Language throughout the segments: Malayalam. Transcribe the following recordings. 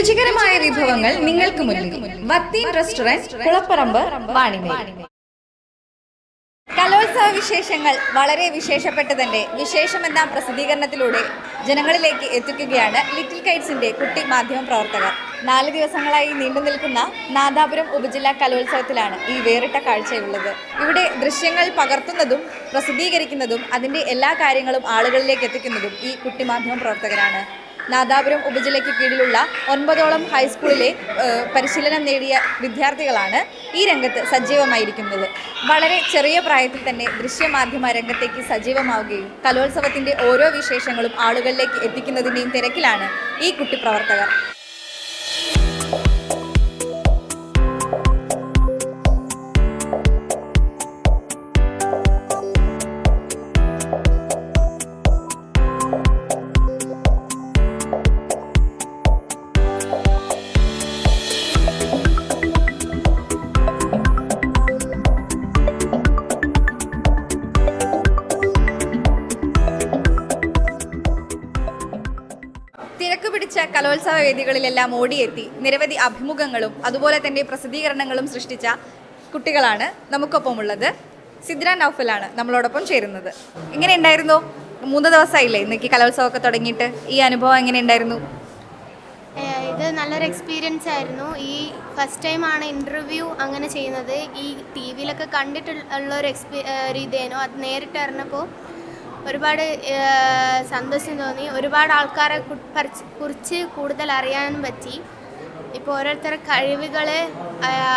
രുചികരമായ വിഭവങ്ങൾ നിങ്ങൾക്ക് മുന്നിൽ വത്തീൻ റെസ്റ്റോറന്റ് കുളപ്പറമ്പ് വാണിമേൽ. കലോത്സവ വിശേഷങ്ങൾ വളരെ വിശേഷപ്പെട്ടതിന്റെ വിശേഷം എന്ന പ്രസിദ്ധീകരണത്തിലൂടെ ജനങ്ങളിലേക്ക് എത്തിക്കുകയാണ് ലിറ്റിൽ കൈറ്റ്സിന്റെ കുട്ടി മാധ്യമ പ്രവർത്തകർ. നാല് ദിവസങ്ങളായി നീണ്ടു നിൽക്കുന്ന നാദാപുരം ഉപജില്ലാ കലോത്സവത്തിലാണ് ഈ വേറിട്ട കാഴ്ചയുള്ളത്. ഇവിടെ ദൃശ്യങ്ങൾ പകർത്തുന്നതും പ്രസിദ്ധീകരിക്കുന്നതും അതിന്റെ എല്ലാ കാര്യങ്ങളും ആളുകളിലേക്ക് എത്തിക്കുന്നതും ഈ കുട്ടി മാധ്യമ പ്രവർത്തകരാണ്. നാദാപുരം ഉപജില്ലയ്ക്ക് കീഴിലുള്ള ഒൻപതോളം ഹൈസ്കൂളിലെ പരിശീലനം നേടിയ വിദ്യാർത്ഥികളാണ് ഈ രംഗത്ത് സജീവമായിരിക്കുന്നത്. വളരെ ചെറിയ പ്രായത്തിൽ തന്നെ ദൃശ്യമാധ്യമ രംഗത്തേക്ക് സജീവമാവുകയും കലോത്സവത്തിന്റെ ഓരോ വിശേഷങ്ങളും ആളുകളിലേക്ക് എത്തിക്കുന്നതിന്റെയും തിരക്കിലാണ് ഈ കുട്ടി കലോത്സവ വേദികളിലെല്ലാം ഓടിയെത്തി. നിരവധി അഭിമുഖങ്ങളും അതുപോലെ തന്നെ പ്രസിദ്ധീകരണങ്ങളും സൃഷ്ടിച്ച കുട്ടികളാണ് നമുക്കൊപ്പമുള്ളത്. സിദ്ര നൗഫലാണ് നമ്മളോടൊപ്പം ചേരുന്നത്. എങ്ങനെ ഉണ്ടായിരുന്നു? മൂന്ന് ദിവസമായില്ലേ ഇന്നേക്ക് കലോത്സവമൊക്കെ തുടങ്ങിയിട്ട്? ഈ അനുഭവം എങ്ങനെ ഉണ്ടായിരുന്നു? ഇത് നല്ലൊരു എക്സ്പീരിയൻസ് ആയിരുന്നു. ഈ ഫസ്റ്റ് ടൈമാണ് ഇന്റർവ്യൂ അങ്ങനെ ചെയ്യുന്നത്. ഈ ടി വിയിലൊക്കെ കണ്ടിട്ടുള്ള ഒരു എക്സ്പീ രീതിയായിരുന്നു അത് നേരിട്ട് അറിഞ്ഞപ്പോൾ ഒരുപാട് സന്തോഷം തോന്നി. ഒരുപാട് ആൾക്കാരെ കുറിച്ച് കൂടുതൽ അറിയാനും പറ്റി. ഇപ്പോൾ ഓരോരുത്തരുടെ കഴിവുകൾ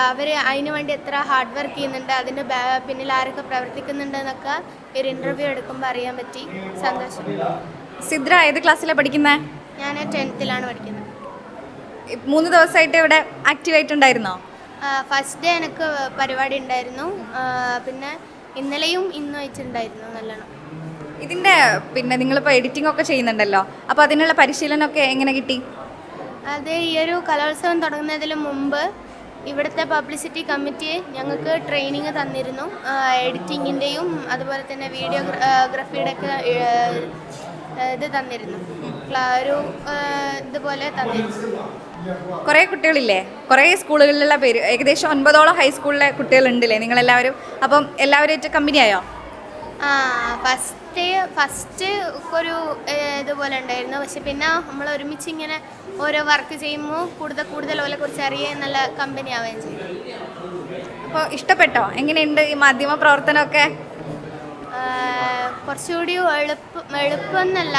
അവർ അതിനു വേണ്ടി എത്ര ഹാർഡ് വർക്ക് ചെയ്യുന്നുണ്ട് അതിന്റെ പിന്നിൽ ആരൊക്കെ പ്രവർത്തിക്കുന്നുണ്ട് എന്നൊക്കെ ഒരു ഇന്റർവ്യൂ എടുക്കുമ്പോൾ അറിയാൻ പറ്റി. സന്തോഷം. സിദ്ര ഏത് ക്ലാസ്സിലാണ് പഠിക്കുന്നത് ഞാൻ ടെൻത്തിലാണ് പഠിക്കുന്നത് മൂന്ന് ദിവസമായിട്ട് ഇവിടെ ആക്റ്റീവ് ആയിട്ടുണ്ടായിരുന്നോ? ഫസ്റ്റ് ഡേ എനിക്ക് പരിപാടി ഉണ്ടായിരുന്നു. പിന്നെ ഇന്നലെയും ഇന്നും വെച്ചിട്ടുണ്ടായിരുന്നു നല്ലോണം. ഇതിന്റെ പിന്നെ നിങ്ങളിപ്പോൾ എഡിറ്റിംഗ് ഒക്കെ ചെയ്യുന്നുണ്ടല്ലോ. അപ്പോൾ അതിനുള്ള പരിശീലനമൊക്കെ എങ്ങനെ കിട്ടി? അത് ഈ ഒരു കലോത്സവം തുടങ്ങുന്നതിന് മുമ്പ് ഇവിടുത്തെ പബ്ലിസിറ്റി കമ്മിറ്റി ഞങ്ങൾക്ക് ട്രെയിനിങ് തന്നിരുന്നു. എഡിറ്റിങ്ങിന്റെയും അതുപോലെ തന്നെ വീഡിയോഗ്രാഫിയുടെ ഒക്കെ ഇത് തന്നിരുന്നു. ഒരു ഇതുപോലെ തന്നിരുന്നു. കുറേ കുട്ടികളില്ലേ? കുറേ സ്കൂളുകളിലുള്ള പേര് ഏകദേശം ഒൻപതോളം ഹൈസ്കൂളിലെ കുട്ടികളുണ്ടല്ലേ നിങ്ങളെല്ലാവരും? അപ്പം എല്ലാവരുമായിട്ട് കമ്പനിയായോ ആ ഫസ്റ്റ് ഫസ്റ്റ് ഒരു ഏഹ്, ഇതുപോലെ ഉണ്ടായിരുന്നു. പക്ഷെ പിന്നെ നമ്മൾ ഒരുമിച്ച് ഇങ്ങനെ ഓരോ വർക്ക് ചെയ്യുമ്പോൾ കൂടുതൽ കൂടുതൽ ഓലെ കുറിച്ച് അറിയാൻ നല്ല കമ്പനി ആവുകയും ചെയ്തു. അപ്പോൾ ഇഷ്ടപ്പെട്ടോ? എങ്ങനെയുണ്ട് ഈ മാധ്യമ പ്രവർത്തനമൊക്കെ? കുറച്ചുകൂടി എളുപ്പം എളുപ്പമെന്നല്ല.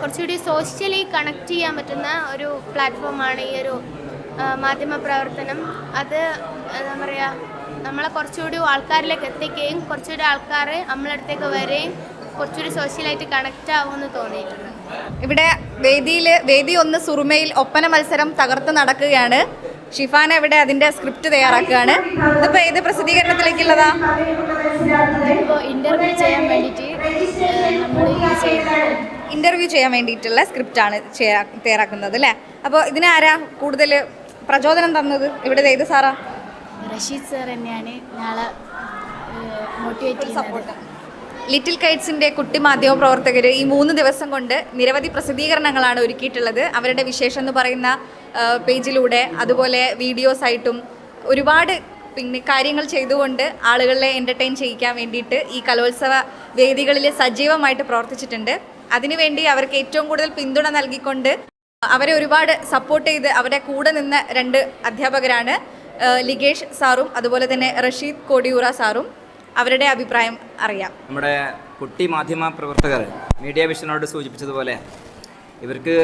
കുറച്ചുകൂടി സോഷ്യലി കണക്ട് ചെയ്യാൻ പറ്റുന്ന ഒരു പ്ലാറ്റ്ഫോമാണ് ഈ ഒരു മാധ്യമ പ്രവർത്തനം. അത് എന്താ പറയുക നമ്മളെ കുറച്ചുകൂടി ആൾക്കാരിലേക്ക് എത്തിക്കുകയും കുറച്ചുകൂടി ആൾക്കാർ നമ്മളടുത്തേക്ക് വരികയും കുറച്ചുകൂടി സോഷ്യലായിട്ട് കണക്റ്റ് ആവുമെന്ന് തോന്നിയിട്ടുണ്ട്. ഇവിടെ വേദിയിൽ വേദി ഒന്ന് സുറുമയിൽ ഒപ്പന മത്സരം തകർത്ത് നടക്കുകയാണ്. ഷിഫാൻ ഇവിടെ അതിന്റെ സ്ക്രിപ്റ്റ് തയ്യാറാക്കുകയാണ്. ഇതിപ്പോൾ ഏത് പ്രസിദ്ധീകരണത്തിലേക്കുള്ളതാ? ഇപ്പോൾ ഇന്റർവ്യൂ ചെയ്യാൻ വേണ്ടിയിട്ട് ഇന്റർവ്യൂ ഇന്റർവ്യൂ ചെയ്യാൻ വേണ്ടിയിട്ടുള്ള സ്ക്രിപ്റ്റാണ് തയ്യാറാക്കുന്നത് അല്ലേ? അപ്പോൾ ഇതിനാരാ കൂടുതൽ പ്രചോദനം തന്നത്? ഇവിടെ ഏത് സാറാ? റഷീദ് സാർ തന്നെയാണ് ഞങ്ങളെ മോട്ടിവേറ്റ് ചെയ്യുന്നത്. ലിറ്റിൽ കൈറ്റ്സിന്റെ കുട്ടി മാധ്യമ പ്രവർത്തകർ ഈ മൂന്ന് ദിവസം കൊണ്ട് നിരവധി പ്രസിദ്ധീകരണങ്ങളാണ് ഒരുക്കിയിട്ടുള്ളത്. അവരുടെ വിശേഷം എന്ന് പറയുന്ന പേജിലൂടെ അതുപോലെ വീഡിയോസ് ആയിട്ടും ഒരുപാട് പിന്നെ കാര്യങ്ങൾ ചെയ്തുകൊണ്ട് ആളുകളെ എന്റർടൈൻ ചെയ്യിക്കാൻ വേണ്ടിയിട്ട് ഈ കലോത്സവ വേദികളിൽ സജീവമായിട്ട് പ്രവർത്തിച്ചിട്ടുണ്ട്. അതിനുവേണ്ടി അവർക്ക് ഏറ്റവും കൂടുതൽ പിന്തുണ നൽകിക്കൊണ്ട് അവരെ ഒരുപാട് സപ്പോർട്ട് ചെയ്ത് അവരുടെ കൂടെ നിന്ന രണ്ട് അധ്യാപകരാണ്. ലിഗേഷ് സാറും അതുപോലെ തന്നെ റഷീദ് കോടിയൂറ സാറും അവരുടെ അഭിപ്രായം അറിയാം. നമ്മുടെ കുട്ടി മാധ്യമ പ്രവർത്തകർ മീഡിയ വിഷനോട് സൂചിപ്പിച്ചതുപോലെ ഇവർക്ക്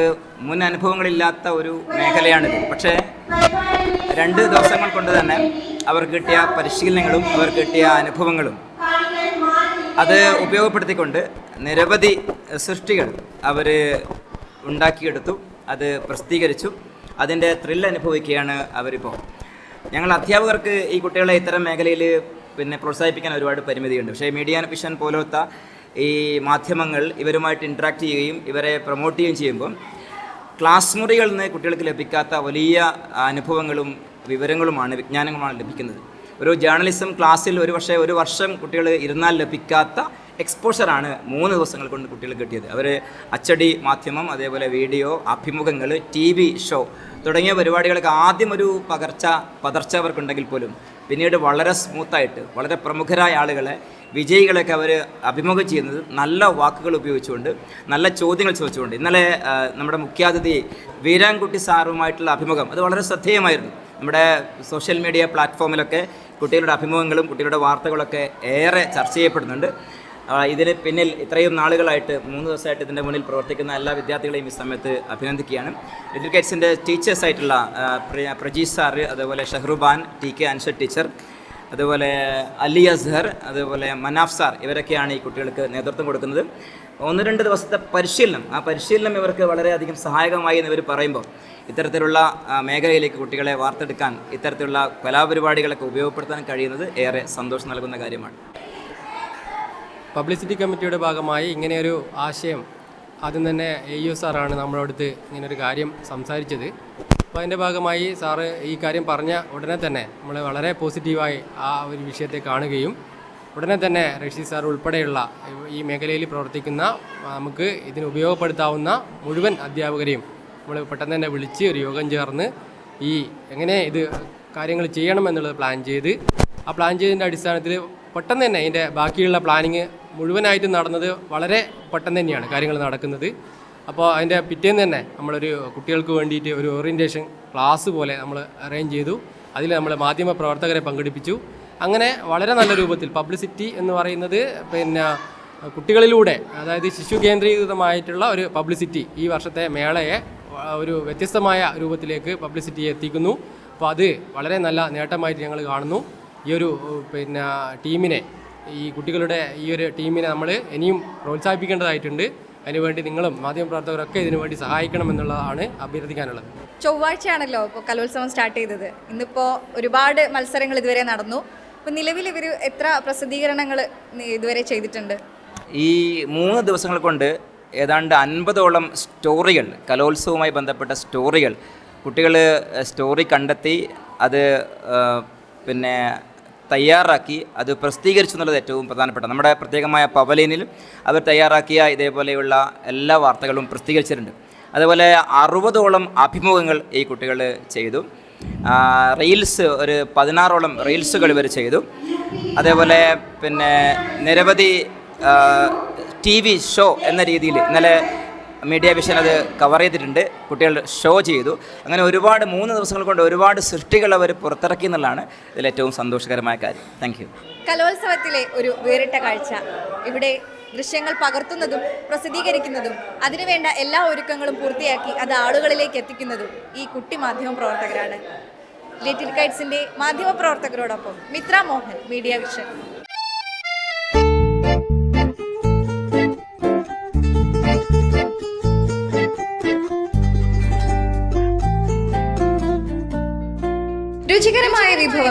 മുൻ അനുഭവങ്ങളില്ലാത്ത ഒരു മേഖലയാണിത്. പക്ഷേ രണ്ട് ദിവസങ്ങൾ കൊണ്ട് തന്നെ അവർക്ക് കിട്ടിയ പരിശീലനങ്ങളും അവർക്ക് കിട്ടിയ അനുഭവങ്ങളും അത് ഉപയോഗപ്പെടുത്തിക്കൊണ്ട് നിരവധി സൃഷ്ടികൾ അവർ ഉണ്ടാക്കിയെടുത്തു അത് പ്രസിദ്ധീകരിച്ചു. അതിന്റെ ത്രില്ല് അനുഭവിക്കുകയാണ് അവരിപ്പോൾ. ഞങ്ങൾ അധ്യാപകർക്ക് ഈ കുട്ടികളെ ഇത്തരം മേഖലയിൽ പിന്നെ പ്രോത്സാഹിപ്പിക്കാൻ ഒരുപാട് പരിമിതിയുണ്ട്. പക്ഷേ മീഡിയ വിഷൻ പോലത്തെ ഈ മാധ്യമങ്ങൾ ഇവരുമായിട്ട് ഇൻട്രാക്ട് ചെയ്യുകയും ഇവരെ പ്രൊമോട്ട് ചെയ്യുകയും ചെയ്യുമ്പം ക്ലാസ് മുറികളിൽ നിന്ന് കുട്ടികൾക്ക് ലഭിക്കാത്ത വലിയ അനുഭവങ്ങളും വിവരങ്ങളുമാണ് വിജ്ഞാനങ്ങളുമാണ് ലഭിക്കുന്നത്. ഒരു ജേർണലിസം ക്ലാസ്സിൽ ഒരു പക്ഷേ ഒരു വർഷം കുട്ടികൾ ഇരുന്നാൽ ലഭിക്കാത്ത എക്സ്പോഷറാണ് മൂന്ന് ദിവസങ്ങൾ കൊണ്ട് കുട്ടികൾ കിട്ടിയത്. അവർ അച്ചടി മാധ്യമം അതേപോലെ വീഡിയോ അഭിമുഖങ്ങൾ ടി ഷോ തുടങ്ങിയ പരിപാടികൾക്ക് ആദ്യം ഒരു പകർച്ച പതർച്ച അവർക്കുണ്ടെങ്കിൽ പോലും പിന്നീട് വളരെ സ്മൂത്തായിട്ട് വളരെ പ്രമുഖരായ ആളുകളെ വിജയികളൊക്കെ അവർ അഭിമുഖം ചെയ്യുന്നത് നല്ല വാക്കുകൾ ഉപയോഗിച്ചുകൊണ്ട് നല്ല ചോദ്യങ്ങൾ ചോദിച്ചുകൊണ്ട്. ഇന്നലെ നമ്മുടെ മുഖ്യാതിഥി വീരാൻകുട്ടി സാറുമായിട്ടുള്ള അഭിമുഖം അത് വളരെ ശ്രദ്ധേയമായിരുന്നു. നമ്മുടെ സോഷ്യൽ മീഡിയ പ്ലാറ്റ്ഫോമിലൊക്കെ കുട്ടികളുടെ അഭിമുഖങ്ങളും കുട്ടികളുടെ വാർത്തകളൊക്കെ ഏറെ ചർച്ച ചെയ്യപ്പെടുന്നുണ്ട്. ഇതിന് പിന്നിൽ ഇത്രയും നാളുകളായിട്ട് മൂന്ന് ദിവസമായിട്ട് ഇതിന്റെ മുന്നിൽ പ്രവർത്തിക്കുന്ന എല്ലാ വിദ്യാർത്ഥികളെയും ഈ സമയത്ത് അഭിനന്ദിക്കുകയാണ്. ലിറ്റിൽ കെറ്റ്സിന്റെ ടീച്ചേഴ്സായിട്ടുള്ള പ്രജീഷ് സാർ അതുപോലെ Shahruban T K Anshar teacher അതുപോലെ അലി അസ്ഹർ അതുപോലെ മനാഫ് സാർ ഇവരൊക്കെയാണ് ഈ കുട്ടികൾക്ക് നേതൃത്വം കൊടുക്കുന്നത്. ഒന്ന് രണ്ട് ദിവസത്തെ പരിശീലനം. ആ പരിശീലനം ഇവർക്ക് വളരെയധികം സഹായകമായി എന്ന് ഇവർ പറയുമ്പോൾ ഇത്തരത്തിലുള്ള മേഖലയിലേക്ക് കുട്ടികളെ വാർത്തെടുക്കാൻ ഇത്തരത്തിലുള്ള കലാപരിപാടികളൊക്കെ ഉപയോഗപ്പെടുത്താൻ കഴിയുന്നത് ഏറെ സന്തോഷം നൽകുന്ന കാര്യമാണ്. പബ്ലിസിറ്റി കമ്മിറ്റിയുടെ ഭാഗമായി ഇങ്ങനെയൊരു ആശയം ആദ്യം തന്നെ എ യു സാറാണ് നമ്മളടുത്ത് ഇങ്ങനൊരു കാര്യം സംസാരിച്ചത്. അപ്പോൾ അതിന്റെ ഭാഗമായി സാറ് ഈ കാര്യം പറഞ്ഞ ഉടനെ തന്നെ നമ്മൾ വളരെ പോസിറ്റീവായി ആ ഒരു വിഷയത്തെ കാണുകയും ഉടനെ തന്നെ റഷീദ് സാർ ഉൾപ്പെടെയുള്ള ഈ മേഖലയിൽ പ്രവർത്തിക്കുന്ന നമുക്ക് ഇതിന് ഉപയോഗപ്പെടുത്താവുന്ന മുഴുവൻ അധ്യാപകരെയും നമ്മൾ പെട്ടെന്ന് തന്നെ വിളിച്ച് ഒരു യോഗം ചേർന്ന് ഈ എങ്ങനെ ഇത് കാര്യങ്ങൾ ചെയ്യണമെന്നുള്ളത് പ്ലാൻ ചെയ്ത് ആ പ്ലാൻ ചെയ്തതിന്റെ അടിസ്ഥാനത്തിൽ പെട്ടെന്ന് തന്നെ അതിന്റെ ബാക്കിയുള്ള പ്ലാനിങ് മുഴുവനായിട്ട് നടന്നത് വളരെ പെട്ടെന്ന് തന്നെയാണ് കാര്യങ്ങൾ നടക്കുന്നത്. അപ്പോൾ അതിന്റെ പിറ്റേന്ന് തന്നെ നമ്മളൊരു കുട്ടികൾക്ക് വേണ്ടിയിട്ട് ഒരു ഓറിയന്റേഷൻ ക്ലാസ് പോലെ നമ്മൾ അറേഞ്ച് ചെയ്തു. അതിൽ നമ്മൾ മാധ്യമ പ്രവർത്തകരെ പങ്കെടുപ്പിച്ചു. അങ്ങനെ വളരെ നല്ല രൂപത്തിൽ പബ്ലിസിറ്റി എന്ന് പറയുന്നത് പിന്നെ കുട്ടികളിലൂടെ അതായത് ശിശു കേന്ദ്രീകൃതമായിട്ടുള്ള ഒരു പബ്ലിസിറ്റി ഈ വർഷത്തെ മേളയെ ഒരു വ്യത്യസ്തമായ രൂപത്തിലേക്ക് പബ്ലിസിറ്റി എത്തിക്കുന്നു. അപ്പോൾ അത് വളരെ നല്ല നേട്ടമായിട്ട് ഞങ്ങൾ കാണുന്നു. ഈ ഒരു പിന്നെ ടീമിനെ ഈ കുട്ടികളുടെ ഈ ഒരു ടീമിനെ നമ്മൾ ഇനിയും പ്രോത്സാഹിപ്പിക്കേണ്ടതായിട്ടുണ്ട്. അതിനുവേണ്ടി നിങ്ങളും മാധ്യമപ്രവർത്തകരൊക്കെ ഇതിനുവേണ്ടി സഹായിക്കണം എന്നുള്ളതാണ് അഭ്യർത്ഥിക്കാനുള്ളത്. ചൊവ്വാഴ്ചയാണല്ലോ ഇപ്പോൾ കലോത്സവം സ്റ്റാർട്ട് ചെയ്തത്. ഇന്നിപ്പോൾ ഒരുപാട് മത്സരങ്ങൾ ഇതുവരെ നടന്നു. അപ്പോൾ നിലവിൽ ഇവർ എത്ര പ്രസിദ്ധീകരണങ്ങൾ ഇതുവരെ ചെയ്തിട്ടുണ്ട്? ഈ മൂന്ന് ദിവസങ്ങൾ കൊണ്ട് ഏതാണ്ട് അൻപതോളം സ്റ്റോറികൾ കലോത്സവവുമായി ബന്ധപ്പെട്ട സ്റ്റോറികൾ കുട്ടികൾ സ്റ്റോറി കണ്ടെത്തി അത് പിന്നെ തയ്യാറാക്കി അത് പ്രസിദ്ധീകരിച്ചു എന്നുള്ളത് ഏറ്റവും പ്രധാനപ്പെട്ട നമ്മുടെ പ്രത്യേകമായ പവലിനിൽ അവർ തയ്യാറാക്കിയ ഇതേപോലെയുള്ള എല്ലാ വാർത്തകളും പ്രസിദ്ധീകരിച്ചിട്ടുണ്ട്. അതുപോലെ അറുപതോളം അഭിമുഖങ്ങൾ ഈ കുട്ടികൾ ചെയ്തു. റീൽസ് ഒരു പതിനാറോളം റീൽസുകൾ ഇവർ ചെയ്തു. അതേപോലെ പിന്നെ നിരവധി ടി വി ഷോ എന്ന രീതിയിൽ ഇന്നലെ മീഡിയ വിഷൻ അത് കവർ ചെയ്തിട്ടുണ്ട്. കുട്ടികൾ ഷോ ചെയ്തു. അങ്ങനെ ഒരുപാട് മൂന്ന് ദിവസങ്ങൾ കൊണ്ട് ഒരുപാട് സൃഷ്ടികൾ അവർ പുറത്തിറക്കി എന്നുള്ളതാണ് ഇതിൽ ഏറ്റവും സന്തോഷകരമായ കാര്യം. താങ്ക് യു കലോത്സവത്തിലെ ഒരു വേറിട്ട കാഴ്ച. ഇവിടെ ദൃശ്യങ്ങൾ പകർത്തുന്നതും പ്രസിദ്ധീകരിക്കുന്നതും അതിനുവേണ്ട എല്ലാ ഒരുക്കങ്ങളും പൂർത്തിയാക്കി അത് ആളുകളിലേക്ക് എത്തിക്കുന്നതും ഈ കുട്ടി മാധ്യമ പ്രവർത്തകരാണ്. ലിറ്റിൽ കൈറ്റ്സിന്റെ മാധ്യമ പ്രവർത്തകരോടൊപ്പം മിത്ര മോഹൻ മീഡിയ വിഷൻ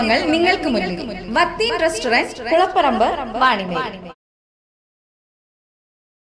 രുചികരമായ വിഭവങ്ങൾ നിങ്ങൾക്ക് മുന്നിൽ വത്തീൻ റെസ്റ്റോറന്റ് കുളപ്പറമ്പ് വാണിമേൽ